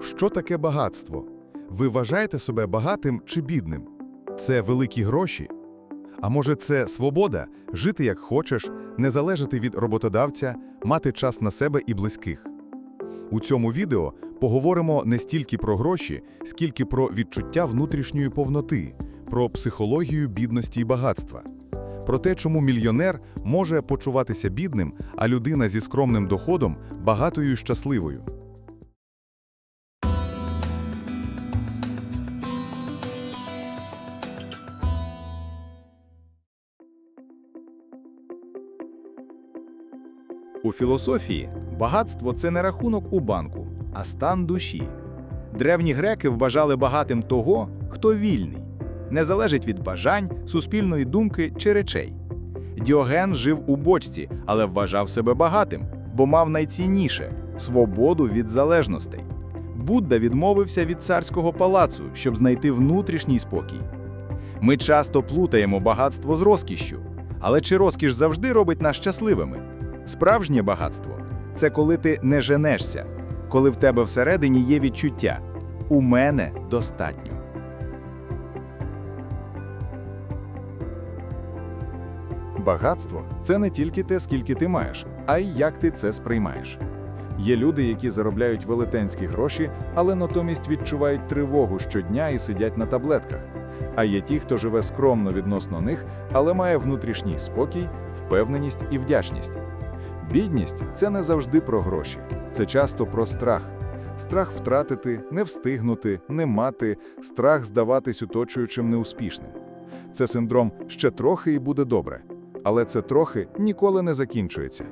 Що таке багатство? Ви вважаєте себе багатим чи бідним? Це великі гроші? А може, це свобода жити як хочеш, не залежати від роботодавця, мати час на себе і близьких? У цьому відео поговоримо не стільки про гроші, скільки про відчуття внутрішньої повноти, про психологію бідності і багатства, про те, чому мільйонер може почуватися бідним, а людина зі скромним доходом багатою і щасливою. У філософії багатство це не рахунок у банку, а стан душі. Древні греки вважали багатим того, хто вільний, не залежить від бажань, суспільної думки чи речей. Діоген жив у бочці, але вважав себе багатим, бо мав найцінніше свободу від залежностей. Будда відмовився від царського палацу, щоб знайти внутрішній спокій. Ми часто плутаємо багатство з розкішшю, але чи розкіш завжди робить нас щасливими? Справжнє багатство це коли ти не женешся, коли в тебе всередині є відчуття у мене достатньо. Багатство це не тільки те, скільки ти маєш, а й як ти це сприймаєш. Є люди, які заробляють велетенські гроші, але натомість відчувають тривогу щодня і сидять на таблетках. А є ті, хто живе скромно відносно них, але має внутрішній спокій, впевненість і вдячність. Бідність це не завжди про гроші, це часто про страх. Страх втратити, не встигнути, не мати, страх здаватись оточуючим неуспішним. Це синдром ще трохи і буде добре. Але це трохи ніколи не закінчується.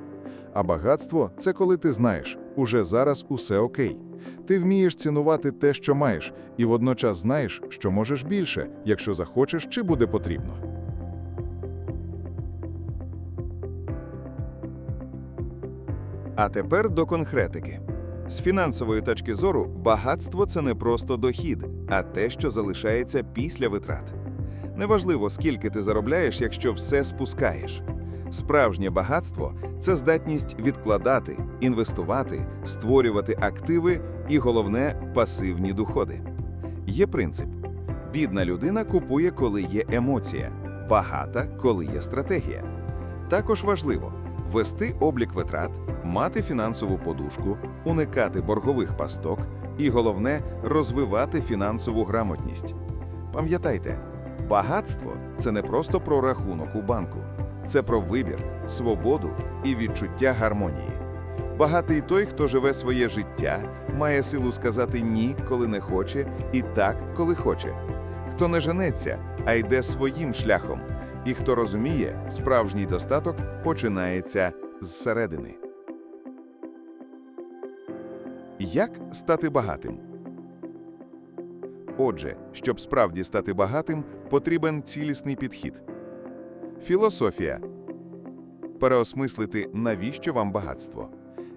А багатство це коли ти знаєш, уже зараз усе окей. Ти вмієш цінувати те, що маєш, і водночас знаєш, що можеш більше, якщо захочеш чи буде потрібно. А тепер до конкретики. З фінансової точки зору, багатство це не просто дохід, а те, що залишається після витрат. Неважливо, скільки ти заробляєш, якщо все спускаєш. Справжнє багатство це здатність відкладати, інвестувати, створювати активи і, головне, пасивні доходи. Є принцип: бідна людина купує, коли є емоція, багата, коли є стратегія. Також важливо вести облік витрат, мати фінансову подушку, уникати боргових пасток і, головне, розвивати фінансову грамотність. Пам'ятайте, багатство це не просто про рахунок у банку, це про вибір, свободу і відчуття гармонії. Багатий той, хто живе своє життя, має силу сказати ні, коли не хоче, і так, коли хоче. Хто не женеться, а йде своїм шляхом. І хто розуміє, справжній достаток починається зсередини. Як стати багатим? Отже, щоб справді стати багатим, потрібен цілісний підхід. Філософія переосмислити, навіщо вам багатство,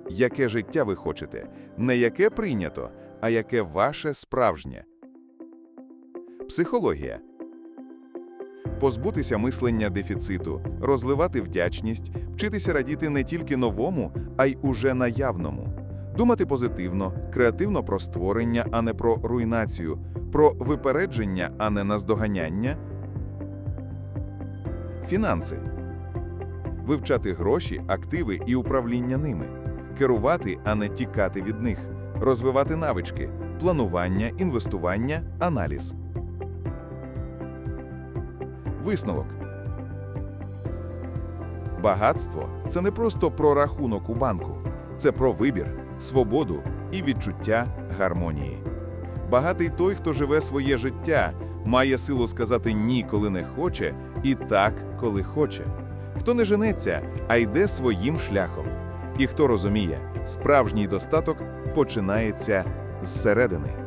яке життя ви хочете, не яке прийнято, а яке ваше справжнє. Психологія позбутися мислення дефіциту, розвивати вдячність, вчитися радіти не тільки новому, а й уже наявному, думати позитивно, креативно про створення, а не про руйнацію, про випередження, а не наздоганяння. Фінанси. Вивчати гроші, активи і управління ними, керувати, а не тікати від них, розвивати навички, планування, інвестування, аналіз. Висновок. Багатство це не просто про рахунок у банку, це про вибір, свободу і відчуття гармонії. Багатий той, хто живе своє життя, має силу сказати ні, коли не хоче, і так, коли хоче. Хто не женеться, а йде своїм шляхом. І хто розуміє, справжній достаток починається зсередини.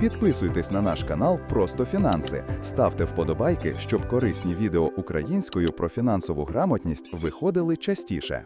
Підписуйтесь на наш канал Просто Фінанси, ставте вподобайки, щоб корисні відео українською про фінансову грамотність виходили частіше.